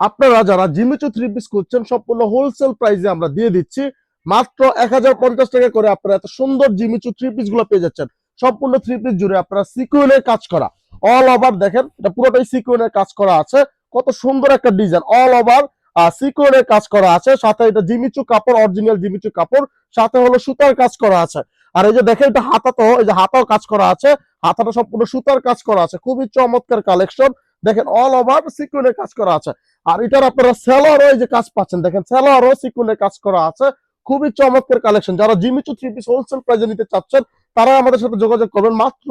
আপনারা যারা Jimmy Choo three piece করছেন সম্পূর্ণ হোলসেল প্রাইসে আমরা দিয়ে দিচ্ছি। মাত্র এক হাজার পঞ্চাশ টাকা করে আপনারা এত সুন্দর জিমিচু থ্রি পিসগুলো পেয়ে যাচ্ছেন। সম্পূর্ণ থ্রি পিস জুড়ে আপনারা সিকুয়েনের কাজ করা। অল ওভার দেখেন, এটা পুরোটাই সিকুয়েনের কাজ করা আছে। কত সুন্দর একটা ডিজাইন অল ওভার সিকুয়েনের কাজ করা আছে। সাথে এটা জিমিচু কাপড় অরিজিনাল জিমিচু কাপড়, সাথে হলো সুতার কাজ করা আছে। আর এই যে দেখেন, এটা হাতা তো, এই যে হাতাও কাজ করা আছে। হাতাটা সম্পূর্ণ সুতার কাজ করা আছে। খুবই চমৎকার কালেকশন দেখেন অল ওভার সিকুয়েনের কাজ করা আছে। আর এটার আপনারা সেলারও এই যে কাজ পাচ্ছেন, দেখেন সেলারও সিকুয়েনের কাজ করা আছে। খুবই চমৎকার কালেকশন যারা জিমিচু থ্রি পিস হোলসেল প্রাইসে নিতে চাচ্ছেন তারা আমাদের সাথে যোগাযোগ করবেন। মাত্র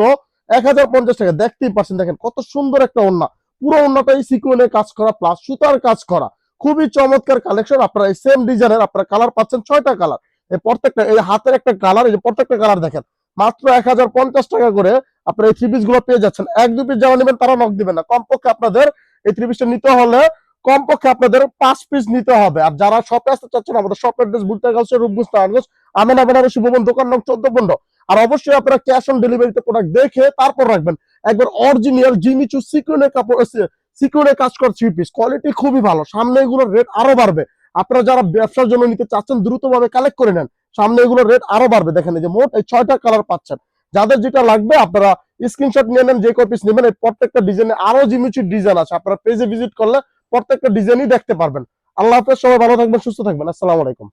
এক হাজার পঞ্চাশ টাকা। দেখতেই পাচ্ছেন, দেখেন, কত সুন্দর একটা ওন্না পুরো ওন্নাটাই সিকুয়েনের কাজ করা প্লাস সুতার কাজ করা। খুবই চমৎকার কালেকশন আপনারা এই সেম ডিজাইনের আপনারা কালার পাচ্ছেন ছয়টা কালার এই প্রত্যেকটা, এই হাতের একটা কালার এই যে প্রত্যেকটা কালার দেখেন। মাত্র এক হাজার পঞ্চাশ টাকা করে আপনারা এই থ্রি পিসগুলো পেয়ে যাচ্ছেন। এক দু পিস যারা নেবেন তারা নক দিবেন না। কমপক্ষে আপনাদের এই থ্রি পিসটা নিতে হলে কমপক্ষে আপনাদের পাঁচ পিস নিতে হবে। আর যারা শপে আসতে চাচ্ছেন, আমাদের শপ অ্যাড্রেস বুলতা গাছ রূপগুজ আমেনা বেনারসি ভবন দোকান নং চোদ্দ পনেরো। আর অবশ্যই আপনারা ক্যাশ অন ডেলিভারিতে প্রোডাক্ট দেখে তারপর রাখবেন। একবার অরিজিনাল জিমিচু সিকুয়েনের কাপড় সিকিউরে কাজ করা থ্রি পিস কোয়ালিটি খুবই ভালো। সামনে এগুলোর রেট আরও বাড়বে। আপনারা যারা ব্যবসার জন্য নিতে চাচ্ছেন, দ্রুতভাবে কালেক্ট করে নেন। সামনে এগুলোর রেট আরও বাড়বে। দেখেন যে মোট এই ছয়টা কালার পাচ্ছেন। যাদের যেটা লাগবে, আপনারা স্ক্রিনশট নিয়ে নেন, যে কয় পিস নেবেন, এই প্রত্যেকটা ডিজাইনে আরও জিমিচুর ডিজাইন আছে। আপনারা পেজে ভিজিট করলে প্রত্যেকটা ডিজাইনই দেখতে পারবেন। আল্লাহ হাফেজ, সবাই ভালো থাকবেন, সুস্থ থাকবেন। আসসালামু আলাইকুম।